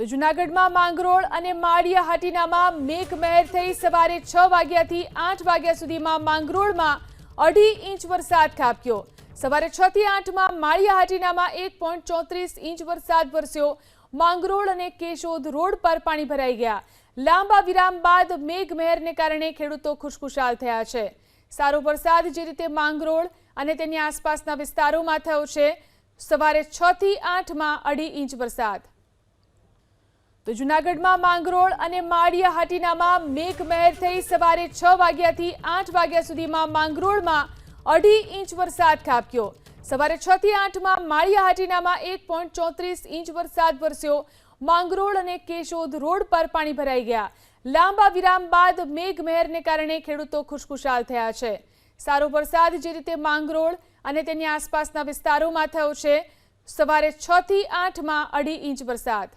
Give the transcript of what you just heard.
તો જૂનાગઢમાં માંગરોળ અને માળિયા હાટીનામાં મેઘમહેર થઈ સવારે છ વાગ્યાથી આઠ વાગ્યા સુધીમાં માંગરોળમાં અઢી ઇંચ વરસાદ ખાબક્યો. સવારે છ થી આઠમાં માળિયા હાટીનામાં એક પોઈન્ટ ચોત્રીસ ઇંચ વરસાદ વરસ્યો. માંગરોળ અને કેશોદ રોડ પર પાણી ભરાઈ ગયા. લાંબા વિરામ બાદ મેઘમહેરને કારણે ખેડૂતો ખુશખુશાલ થયા છે. સારો વરસાદ જે રીતે માંગરોળ અને તેની આસપાસના વિસ્તારોમાં થયો છે, સવારે છ થી આઠમાં અઢી ઇંચ વરસાદ. તો જૂનાગઢમાં માંગરોળ અને માળિયા હાટીનામાં મેઘમહેર થઈ સવારે છ વાગ્યાથી આઠ વાગ્યા સુધીમાં માંગરોળમાં અઢી ઇંચ વરસાદ ખાબક્યો. સવારે છ થી આઠમાં માળિયા હાટીનામાં એક પોઈન્ટ ચોત્રીસ ઇંચ વરસાદ વરસ્યો. માંગરોળ અને કેશોદ રોડ પર પાણી ભરાઈ ગયા. લાંબા વિરામ બાદ મેઘમહેરને કારણે ખેડૂતો ખુશખુશાલ થયા છે. સારો વરસાદ જે રીતે માંગરોળ અને તેની આસપાસના વિસ્તારોમાં થયો છે, સવારે છ થી આઠમાં અઢી ઇંચ વરસાદ.